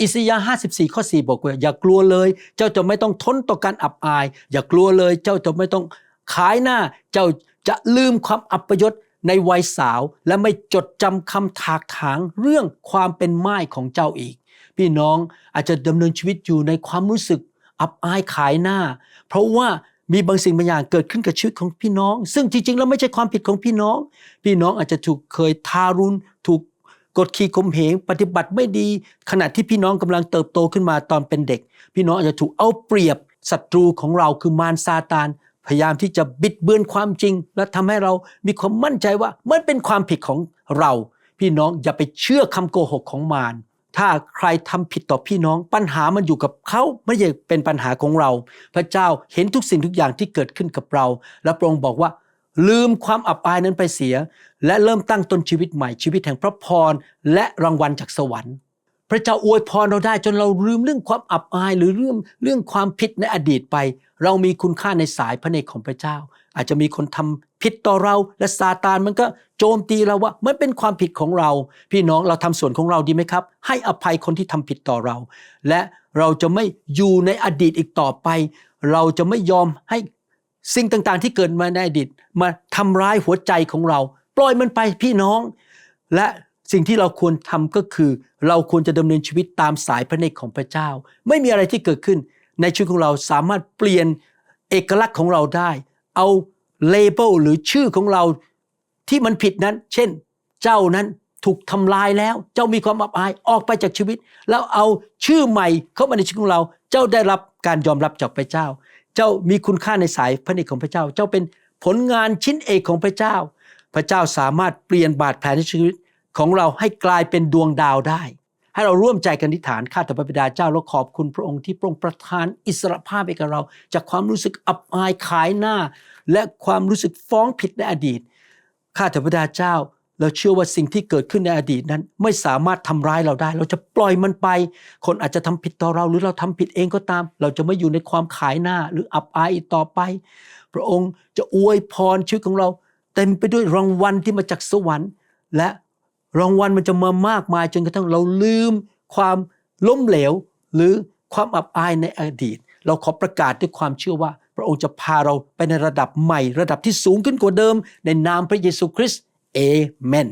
อิสยาห์54 ข้อ 4 บอกว่า อย่ากลัวเลย เจ้าจะไม่ต้องทนต่อการอับอาย อย่ากลัวเลย เจ้าจะไม่ต้องขายหน้า เจ้าจะลืมความอัปยศในวัยสาว และไม่จดจำคำถากถางเรื่องความเป็นไม้ของเจ้าอีก พี่น้องอาจจะดำเนินชีวิตอยู่ในความรู้สึกอับอายขายหน้า เพราะว่ามีบางสิ่งบางอย่างเกิดขึ้นกับชีวิตของพี่น้อง ซึ่งจริงๆแล้วไม่ใช่ความผิดของพี่น้อง พี่น้องอาจจะถูกเคยทารุณ ถูก กดขี่ข่มเหงปฏิบัติไม่ดี ขณะที่พี่น้องกำลังเติบโตขึ้นมาตอนเป็นเด็ก พี่น้องอาจจะถูกเอาเปรียบศัตรูของเราคือมารซาตาน พยายามที่จะบิดเบือนความจริง และทำให้เรามีความมั่นใจว่ามันเป็นความผิดของเรา พี่น้องอย่าไปเชื่อคำโกหกของมารถ้าใครทำผิดต่อพี่น้องปัญหามันอยู่กับเขาไม่ใช่เป็นปัญหาของเรา พระเจ้าเห็นทุกสิ่งทุกอย่างที่เกิดขึ้นกับเรา และพระองค์บอกว่า ลืมความอับอายนั้นไปเสีย และเริ่มตั้งต้นชีวิตใหม่ชีวิตแห่งพระพรและรางวัลจากสวรรค์ พระเจ้าอวยพรเราได้จนเราลืมเรื่องความอับอายหรือเรื่องเรื่องความผิดในอดีตไป เรามีคุณค่าในสายพระเนตรของพระเจ้า อาจจะมีคนทำผิดต่อเราและซาตานมันก็โจมตีเราว่ามันเป็นความผิดของเรา พี่น้องเราทำส่วนของเราดีไหมครับ ให้อภัยคนที่ทำผิดต่อเรา และเราจะไม่อยู่ในอดีตอีกต่อไป เราจะไม่ยอมให้ สิ่งต่างๆ ที่เกิดมาในอดีตมาทำร้ายหัวใจของเรา ปล่อยมันไปพี่น้อง และสิ่งที่เราควรทำก็คือ เราควรจะดำเนินชีวิตตามสายพระเนตรของพระเจ้า ไม่มีอะไรที่เกิดขึ้น ในชีวิตของเราสามารถเปลี่ยนเอกลักษณ์ของเราได้ เอาเลเบลหรือชื่อของเราที่มันผิดนั้น เช่น เจ้านั้นถูกทำลายแล้ว เจ้ามีความอับอายออกไปจากชีวิต แล้วเอาชื่อใหม่เข้ามาในชีวิตของเรา เจ้าได้รับการยอมรับจากพระเจ้า เจ้ามีคุณค่าในสายพระเนตรของพระเจ้า เจ้าเป็นผลงานชิ้นเอกของพระเจ้า พระเจ้าสามารถเปลี่ยนบาดแผลในชีวิตของเราให้กลายเป็นดวงดาวได้ ให้เราร่วมใจกันอธิษฐานข้าแต่พระบิดาเจ้าแล้วขอบคุณพระองค์ที่พระองค์ประทานอิสรภาพให้กับเรา จากความรู้สึกอับอายขายหน้า และความรู้สึกฟ้องผิดในอดีตข้าแต่พระบิดาเจ้า เราเชื่อว่าสิ่งที่เกิดขึ้นในอดีตนั้น ไม่สามารถทำร้ายเราได้ เราจะปล่อยมันไป คนอาจจะทำผิดต่อเราหรือเราทำผิดเองก็ตาม เราจะไม่อยู่ในความขายหน้าหรืออับอายต่อไป พระองค์จะอวยพรชีวิตของเรา เต็มไปด้วยรางวัลที่มาจากสวรรค์ และรางวัลมันจะมามากมายจนกระทั่งเราลืมความล้มเหลว หรือความอับอายในอดีต เราขอประกาศด้วยความเชื่อว่า พระองค์จะพาเราไปในระดับใหม่ ระดับที่สูงขึ้นกว่าเดิม ในนามพระเยซูคริสต์ เอเมน